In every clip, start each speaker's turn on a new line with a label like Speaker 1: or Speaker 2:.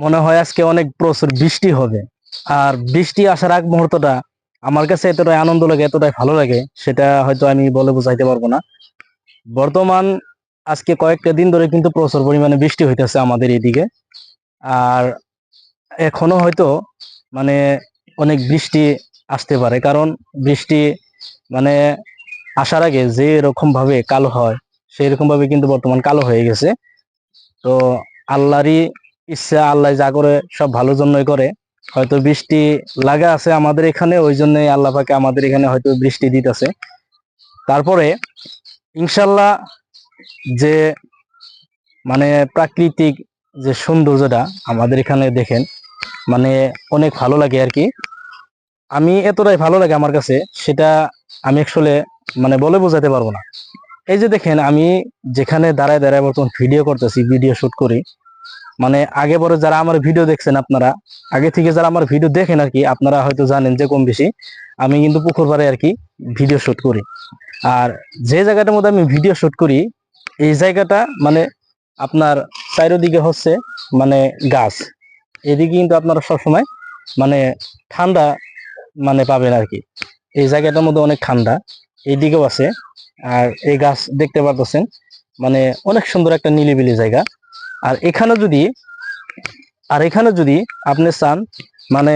Speaker 1: মনে হয় আজকে অনেক প্রচুর বৃষ্টি হবে। আর বৃষ্টি আসার আগ মুহূর্তটা আমার কাছে এতটাই আনন্দ লাগে, এতটাই ভালো লাগে, সেটা হয়তো আমি বলে বোঝাইতে পারব না। বর্তমান আজকে কয়েকটা দিন ধরে কিন্তু প্রচুর পরিমাণে বৃষ্টি হইতেছে আমাদের এইদিকে আর এখনও হয়তো মানে অনেক বৃষ্টি আসতে পারে, কারণ বৃষ্টি মানে আসার আগে যে রকম ভাবে কালো হয়, সেই রকম ভাবে কিন্তু বর্তমান কালো হয়ে গেছে। তো আল্লাহরই ইচ্ছা আল্লাহ যা করে সব ভালোর জন্যই করে। হয়তো বৃষ্টি লাগা আছে আমাদের এখানে, ওই জন্যই আল্লাহ পাকে আমাদের এখানে হয়তো বৃষ্টি দিতেছে। তারপরে ইনশাল্লাহ যে মানে প্রাকৃতিক যে সৌন্দর্যটা আমাদের এখানে দেখেন মানে অনেক ভালো লাগে আর কি। আমি এতটাই ভালো লাগে আমার কাছে, সেটা আমি আসলে মানে বলে বোঝাতে পারব না। এই যে দেখেন, আমি যেখানে দাঁড়ায় দাঁড়ায় বর্তমান ভিডিও করতেছি, ভিডিও শুট করি মানে আগে পরে যারা আমার ভিডিও দেখছেন আপনারা, আগে থেকে যারা আমার ভিডিও দেখেন আর কি, আপনারা হয়তো জানেন যে কম বেশি আমি কিন্তু পুকুর পাড়ে আর কি ভিডিও শুট করি। আর যে জায়গাটার মধ্যে আমি ভিডিও শুট করি, এই জায়গাটা মানে আপনার চারিদিকে হচ্ছে মানে গাছ। এদিকে কিন্তু আপনারা সবসময় মানে ঠান্ডা মানে পাবেন আর কি। এই জায়গাটার মধ্যে অনেক ঠান্ডা এইদিকেও আছে। আর এই গাছ দেখতে পারতেছেন মানে অনেক সুন্দর একটা নিলিবিলি জায়গা। আর এখানে যদি, আর এখানে যদি আপনি চান মানে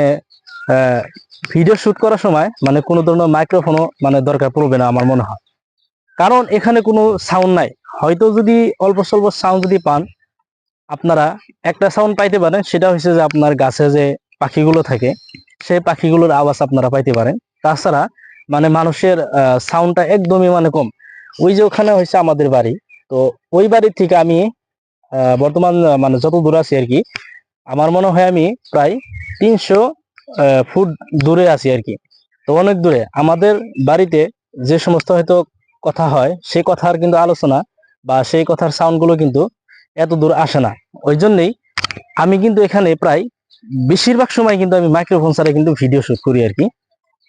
Speaker 1: ভিডিও শুট করার সময় মানে কোনো ধরনের মাইক্রোফোনও মানে দরকার পড়বে না আমার মনে হয়। কারণ এখানে কোনো সাউন্ড নাই। হয়তো যদি অল্প স্বল্প সাউন্ড যদি পান, আপনারা একটা সাউন্ড পাইতে পারেন, সেটা হচ্ছে যে আপনার গাছে যে পাখিগুলো থাকে, সেই পাখিগুলোর আওয়াজ আপনারা পাইতে পারেন। তাছাড়া মানে মানুষের সাউন্ডটা একদমই মানে কম। ওই যে ওখানে হয়েছে আমাদের বাড়ি। তো ওই বাড়ি থেকে আমি বর্তমান মানে যত দূর আছি আর কি, আমার মনে হয় আমি প্রায় তিনশো ফুট দূরে আছি আর কি। তো অনেক দূরে। আমাদের বাড়িতে যে সমস্ত হয়তো কথা হয় সেই কথার কিন্তু আলোচনা বা সেই কথার সাউন্ডগুলো কিন্তু এত দূর আসে না। ওই জন্যই আমি কিন্তু এখানে প্রায় বেশিরভাগ সময় কিন্তু আমি মাইক্রোফোন ছাড়া কিন্তু ভিডিও শুট করি আর কি।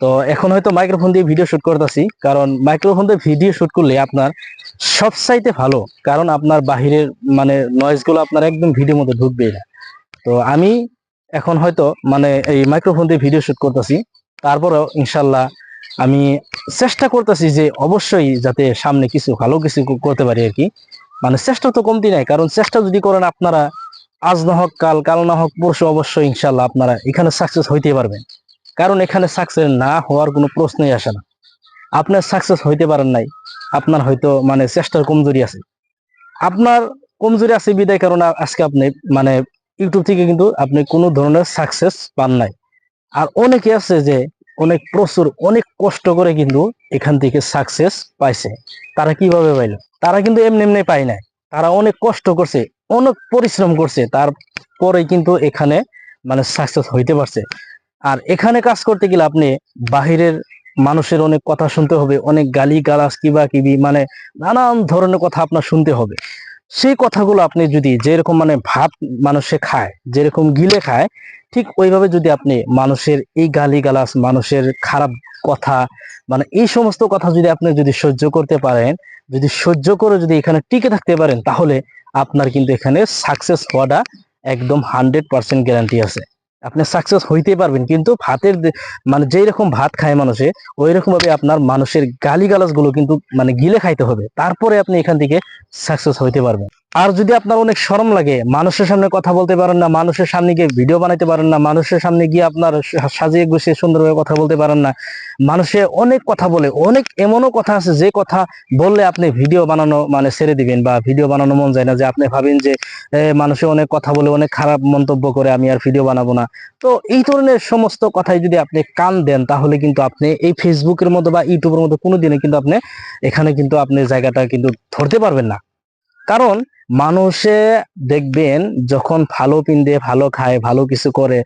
Speaker 1: তো এখন হয়তো মাইক্রোফোন দিয়ে ভিডিও শুট করতেছি, কারণ মাইক্রোফোন দিয়ে ভিডিও শুট করলে আপনার সবচাইতে ভালো, কারণ আপনার বাহিরের মানে নয়েজগুলো আপনার একদম ভিডিওর মধ্যে ঢুকবেই না। তো আমি এখন হয়তো মানে এই মাইক্রোফোন দিয়ে ভিডিও শুট করতেছি, তারপরেও ইনশাল্লাহ আমি চেষ্টা করতেছি যে অবশ্যই যাতে সামনে কিছু ভালো কিছু করতে পারি আর কি। মানে চেষ্টা তো কমতি নাই, কারণ চেষ্টা যদি করেন আপনারা, আজ না হোক, কাল কাল না হোক, পরশু অবশ্যই ইনশাল্লাহ আপনারা এখানে সাকসেস হইতে পারবেন। কারণ এখানে সাকসেস না হওয়ার কোনো প্রশ্নই আসে না। আপনার সাকসেস হইতে পারেন নাই, আপনার হয়তো মানে চেষ্টার কমজোরি আছে। আপনার কমজোরি আছে বিদায় কারণে আজকে আপনি মানে ইউটিউব থেকে কিন্তু আপনি কোনো ধরনের সাকসেস পান নাই। আর অনেকে আছে যে অনেক প্রচুর, অনেক কষ্ট করে কিন্তু এখান থেকে সাকসেস পাইছে। তারা কীভাবে পাইলো? তারা কিন্তু এমনি এমনি পায় নাই। তারা অনেক কষ্ট করছে, অনেক পরিশ্রম করছে, তারপরে কিন্তু এখানে মানে সাকসেস হইতে পারছে। আর এখানে কাজ করতে গেলে আপনি বাহিরের মানুষের অনেক কথা শুনতে হবে, অনেক গালি গালাজ কিবা কিবি মানে নানান ধরনের কথা আপনার শুনতে হবে। সেই কথাগুলো আপনি যদি যেরকম মানে ভাত মানুষে খায়, যেরকম গিলে খায়, ঠিক ওইভাবে যদি আপনি মানুষের এই গালি গালাজ মানুষের খারাপ কথা মানে এই সমস্ত কথা যদি আপনি যদি সহ্য করতে পারেন, যদি সহ্য করে যদি এখানে টিকে থাকতে পারেন, তাহলে আপনার কিন্তু এখানে সাকসেস হওয়াটা একদম হান্ড্রেড পার্সেন্ট গ্যারান্টি আছে। আপনি সাকসেস হইতে পারবেন। কিন্তু ভাতের মানে যেই রকম ভাত খায় মানুষে, ওই রকম ভাবে আপনার মানুষের গালি গুলো কিন্তু মানে গিলে খাইতে হবে। তারপরে আপনি এখান থেকে সাকসেস হইতে পারবেন। আর যদি আপনার অনেক শরম লাগে, মানুষের সামনে কথা বলতে পারেন না, মানুষের সামনে গিয়ে ভিডিও বানাইতে পারেন না, মানুষের সামনে গিয়ে আপনার সাজিয়ে গুছিয়ে সুন্দরভাবে কথা বলতে পারেন না, মানুষে অনেক কথা বলে, অনেক এমনও কথা আছে যে কথা বললে আপনি ভিডিও বানানো মানে ছেড়ে দিবেন বা ভিডিও বানানো মন যায় না, যে আপনি ভাবেন যে মানুষে অনেক কথা বলে, অনেক খারাপ মন্তব্য করে আমি আর ভিডিও বানাবো না। তো এই ধরনের সমস্ত কথাই যদি আপনি কান দেন, তাহলে কিন্তু আপনি এই ফেসবুকের মতো বা ইউটিউবের মতো কোনো দিনে কিন্তু আপনি এখানে কিন্তু আপনি জায়গাটা কিন্তু ধরতে পারবেন না। কারণ মানুষে দেখবেন যখন ভালো পিন্দে, ভালো খায়, ভালো কিছু করে,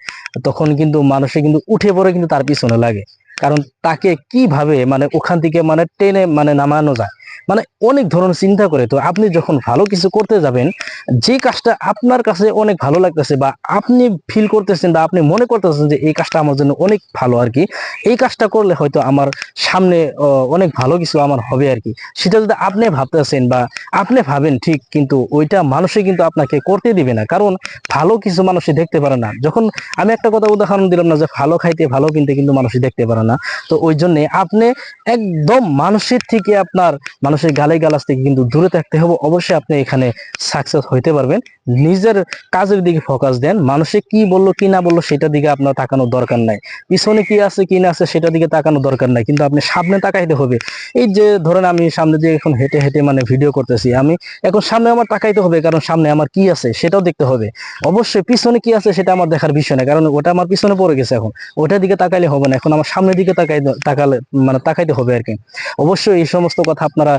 Speaker 1: তখন কিন্তু মানুষে কিন্তু উঠে পড়ে কিন্তু তার পিছনে লাগে। কারণ তাকে কীভাবে মানে ওখান থেকে মানে টেনে মানে নামানো যায়? মানে অনেক ধরনের চিন্তা করে। তো আপনি যখন ভালো কিছু করতে যাবেন, যে কাজটা আপনার কাছে অনেক ভালো লাগতেছে বা আপনি ফিল করতেছেন বা আপনি মনে করতেছেন যে এই কাজটা আমার জন্য অনেক ভালো আর কি এই কাজটা করলে হয়তো আমার সামনে অনেক ভালো কিছু আমার হবে আর কি সেটা যদি আপনি ভাবতেছেন বা আপনি ভাবেন ঠিক, কিন্তু ওইটা মানুষে কিন্তু আপনাকে করতে দিবে না। কারণ ভালো কিছু মানুষে দেখতে পারে না। যখন আমি একটা কথা উদাহরণ দিলাম না যে ভালো খাইতে, ভালো কিনতে কিন্তু মানুষ দেখতে পারে না। তো ওই জন্য আপনি একদম মানুষের থেকে আপনার মানুষের গালে গালাজ থেকে কিন্তু দূরে থাকতে হবে। অবশ্যই আপনি এখানে সাকসেস হইতে পারবেন। নিজের কাজের দিকে ফোকাস দেন। মানুষে কি বলল, কি না বলল, সেটার দিকে আপনার তাকানোর দরকার নাই। পিছনে কি আছে, কি না আছে, সেটার দিকে তাকানোর দরকার নাই। কিন্তু আপনি সামনে তাকাইতে হবে। এই যে ধরেন আমি সামনে দিয়ে এখন হেঁটে হেঁটে মানে ভিডিও করতেছি। আমি এখন সামনে আমার তাকাইতে হবে, কারণ সামনে আমার কি আছে, সেটাও দেখতে হবে। অবশ্যই পিছনে কি আছে, সেটা আমার দেখার বিষয় না, কারণ ওটা আমার পিছনে পড়ে গেছে এখন। ওটার দিকে তাকাইলে হবে না। এখন আমার সামনের দিকে তাকাই, তাকালে মানে তাকাইতে হবে আর কি। অবশ্যই এই সমস্ত কথা আপনারা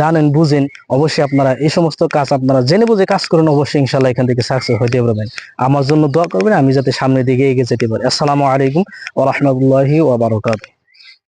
Speaker 1: জানেন, বুঝেন, অবশ্যই আপনারা এই সমস্ত কাজ আপনারা জেনে বুঝে কাজ করেন, অবশ্যই ইনশাল্লাহ এখান থেকে সাকসেস হইতে পারবেন। আমার জন্য দোয়া করবেন, আমি যাতে সামনের দিকে এগিয়ে যেতে পারি। আসসালামু আলাইকুম ওরহমতুল্লাহি বারাকাতুহু।